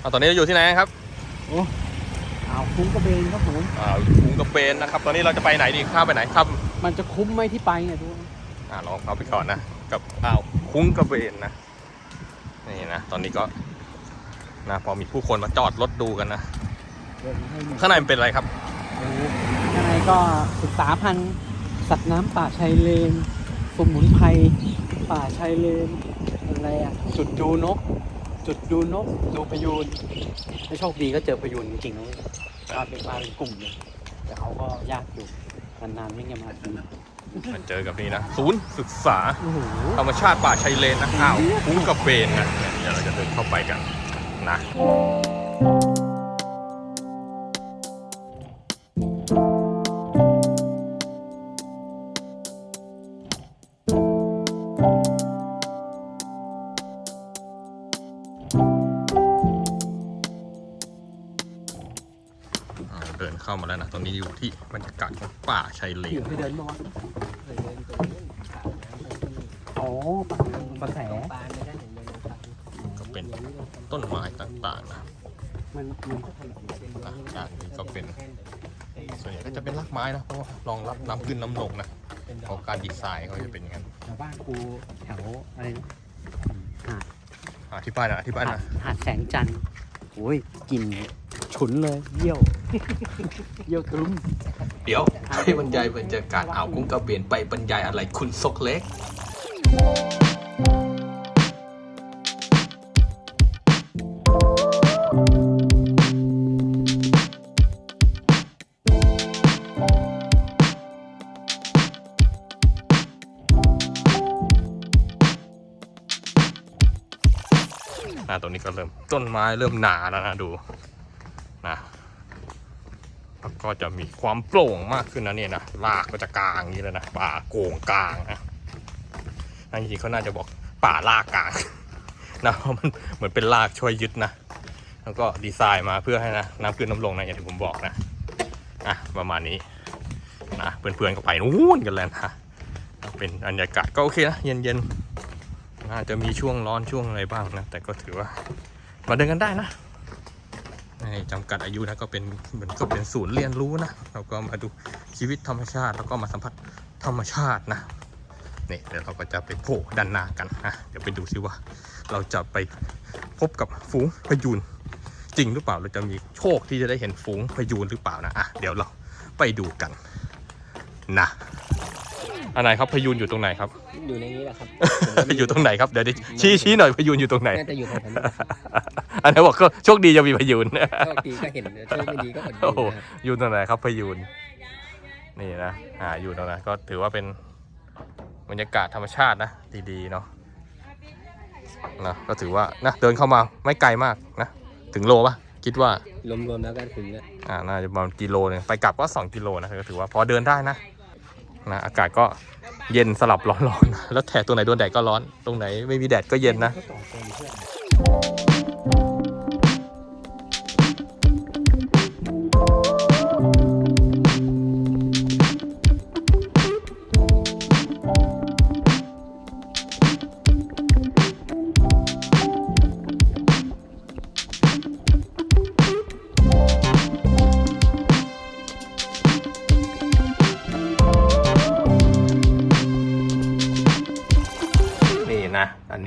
เอาตอนนี้เราอยู่ที่ไหนครับอ้าวคุ้มกระเบนครับผมอ่าคุ้งกระเบนนะครับ ตอนนี้เราจะไปไหนดีข้ามไปไหนข้ามมันจะคุ้มไหมที่ไปเนี่ยดูอ่าลองเข้าไปก่อนนะกับอ่าวคุ้งกระเบนนะนี่นะตอนนี้ก็นะพอมีผู้คนมาจอดรถดูกันนะเดี๋ยวให้หมดข้างในมันเป็นอะไรครับข้างในก็ศึกษาพันธุ์สัตว์น้ำป่าชายเลน สมุนไพรป่าชายเลนอะไรอะจุดดูนก จุดดูนกดูพยูนไม่โชคดีก็เจอพยูนจริงๆนะเว้ยมาเป็นมาเป็นกลุ่มเลยแต่เขาก็ยากอยู่นานๆไม่ยังมาทีมันเจอกับนี่นะศูนย์ศึกษาโอ้โหธรรมชาติป่าชายเลนนะอ้าวคุ้งกระเบนนะเนี่ยเดี๋ยวเราจะเดินเข้าไปกันนะ เดินเข้ามาแล้วนะ ตอนนี้อยู่ที่บรรยากาศของป่าชายเลเดี๋ยนวไปเดินมาวะอ๋อปลาปลาแสก็เป็นต้นไม้ต่างๆนะมันมันก็ทำอะด้านนี้ก็เป็น ส่วนใหญ่ก็จะเป็นรากไม้นะ เพราะว่ารองรับน้ำขึ้นน้ำลงนะของการดีไซน์เขาจะเป็นอย่างนั้นแถวบ้านกูแถวอะไรนะหาดอธิบายนะอธิบายหาดนะหาดแสงจันทร์โอ้ยกลิ่น ฉุนเลยเยี่ยว เยี่ยวทะลุมเดี๋ยวให้บรรยายบรรยากาศอ่าวกุ้งกระเบนไปบรรยายอะไรคุณซกเล็ก นะตรงนี้ก็เริ่มต้นไม้เริ่มหนาแล้วนะดู นะแล้วก็จะมีความโปร่งมากขึ้นนะเนี่ยนะรากก็จะกลางอย่างนี้เลยนะป่าโก่งกลางนะนั่นจริงๆเขาน่าจะบอกป่าลากกลางนะเพราะมันเหมือนเป็นรากช่วยยึดนะแล้วก็ดีไซน์มาเพื่อให้นะน้ำขึ้นน้ำลงนะอย่างที่ผมบอกนะอะประมาณนี้นะเพื่อนๆก็ไปนู่นกันแล้วนะเป็นบรรยากาศก็โอเคนะเย็นๆอาจจะมีช่วงร้อนช่วงอะไรบ้างนะ แต่ก็ถือว่ามาเดินกันได้นะ ไม่จำกัดอายุนะก็เป็นเหมือนก็เป็นศูนย์เรียนรู้นะเราก็มาดูชีวิตธรรมชาติ แล้วก็มาสัมผัสธรรมชาตินะนี่เดี๋ยวเราก็จะไปโผล่ด้านหน้ากันนะเดี๋ยวไปดูซิว่า เราจะไปพบกับฝูงพยูนจริงหรือเปล่าเราจะมีโชคที่จะได้เห็นฝูงพยูนหรือเปล่านะอะเดี๋ยวเราไปดูกันนะอันไหนครับพยูนอยู่ตรงไหนครับ อยู่ในนี้แหละครับ อยู่ตรงไหนครับเดี๋ยวดิชี้ชี้หน่อยพยูนอยู่ตรงไหนน่าจะอยู่แถวนั้น อันไหนบอกก็โชคดีจะมีพยูนโชคดีก็เห็นโชคไม่ดีก็อดโอ้ดูโหนะครับอยู่ตรงไหนครับพยูนนี่นะอ่าอยู่ตรงนั้นก็ถือว่าเป็นบรรยากาศธรรมชาตินะดีๆเนาะนะก็ถือว่านะเดินเข้ามาไม่ไกลมากนะถึงโลปะคิดว่ารวมๆแล้วก็ถึงแล้วอ่าน่าจะประมาณกิโลหนึงไปกลับก็ 2 กิโลนะก็ถือว่าพอเดินได้นะนะอากาศก็เย็นสลับร้อนๆนะแล้วแถบตรงไหนโดนแดดก็ร้อน ตรงไหนไม่มีแดดก็เย็นนะ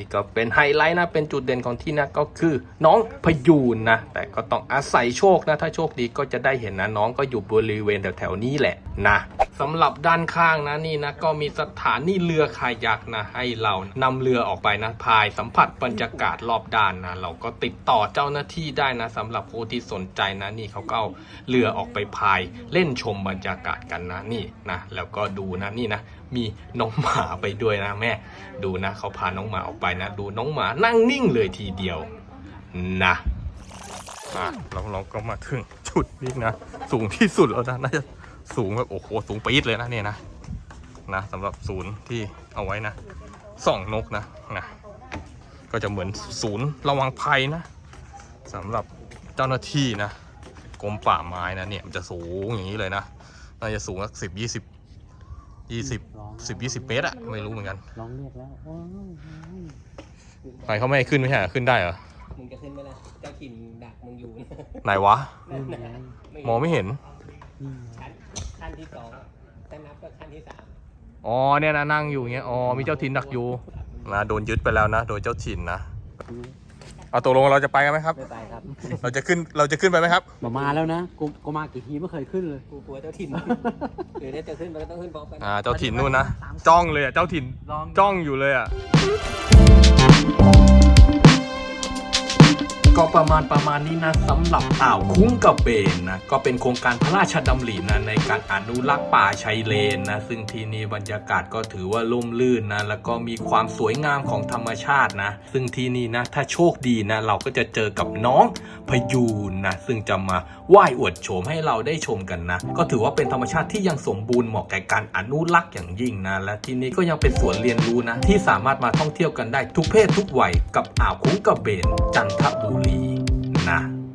นะอันนี้ก็เป็นไฮไลท์นะ เป็นจุดเด่นของที่นะก็คือน้องพยูนนะ แต่ก็ต้องอาศัยโชคนะ ถ้าโชคดีก็จะได้เห็นนะ น้องก็อยู่บริเวณแถวๆนี้แหละนะสำหรับด้านข้างนะนี่นะก็มีสถานีเรือคายักนะให้เรานำเรือออกไปนะพายสัมผัสบรรยากาศรอบด้านนะเราก็ติดต่อเจ้าหน้าที่ได้นะสำหรับผู้ที่สนใจนะนี่เขาก็เอาเรือออกไปพายเล่นชมบรรยากาศกันนะนี่นะแล้วก็ดูนะนี่นะ มีน้องหมาไปด้วยนะแม่ ดูนะเขาพาน้องหมาออกไปนะ ดูน้องหมานั่งนิ่งเลยทีเดียวนะอะเราเราก็มาถึงจุดนี้นะ สูงที่สุดแล้วนะน่าจะสูงแบบโอ้โหสูงปี๊ดเลยนะเนี่ยนะนะสำหรับศูนย์ที่เอาไว้นะส่องนกนะนะก็จะเหมือนศูนย์ระวังภัยนะสำหรับเจ้าหน้าที่นะกรมป่าไม้นะเนี่ยมันจะสูงอย่างนี้เลยนะน่าจะสูงสักสิบยี่สิบยี่สิบ สิบยี่สิบเมตรอะไม่รู้เหมือนกันร้องเรียกแล้วโอ้ยใครเขาไม่ให้ขึ้นไม่ใช่เหรอขึ้นได้เหรอ มึงจะขึ้นไหมล่ะเจ้าถิ่นดักมึงอยู่นะไหนวะนั่นนี่นะไงมองไม่เห็น นี่ไงชั้นขั้นที่สองถ้านับก็ขั้นที่สามอ๋อเนี่ยนะนั่งอยู่อย่างเงี้ย อ๋อมีเจ้าถิ่นดักอยู่นะโดนยึดไปแล้วนะ โดยเจ้าถิ่นนะ เอาตกลงเราจะไปกันไหมครับ ไม่ไปครับ เราจะขึ้นเราจะขึ้นไปไหมครับ มามาแล้วนะ กูกูมากี่ทีไม่เคยขึ้นเลย กูกลัวเจ้าถิ่นหรือถ้าจะขึ้นมันก็ต้องขึ้นพร้อมกัน อ่าเจ้าถิ่นนู่นนะจ้องเลยอะเจ้าถิ่นลองจ้องอยู่เลยอะ ก็ประมาณประมาณนี้นะสำหรับอ่าวคุ้งกระเบนนะก็เป็นโครงการพระราชดำรินะในการอนุรักษ์ป่าชายเลนนะซึ่งที่นี่บรรยากาศก็ถือว่าร่มรื่นนะแล้วก็มีความสวยงามของธรรมชาตินะซึ่งที่นี่นะถ้าโชคดีนะเราก็จะเจอกับน้องพยูนนะซึ่งจะมาไหว้อวดโฉมให้เราได้ชมกันนะ ก็ถือว่าเป็นธรรมชาติที่ยังสมบูรณ์เหมาะแก่การอนุรักษ์อย่างยิ่งนะและที่นี่ก็ยังเป็นสวนเรียนรู้นะที่สามารถมาท่องเที่ยวกันได้ทุกเพศทุกวัยกับอ่าวคุ้งกระเบนจันทบุรี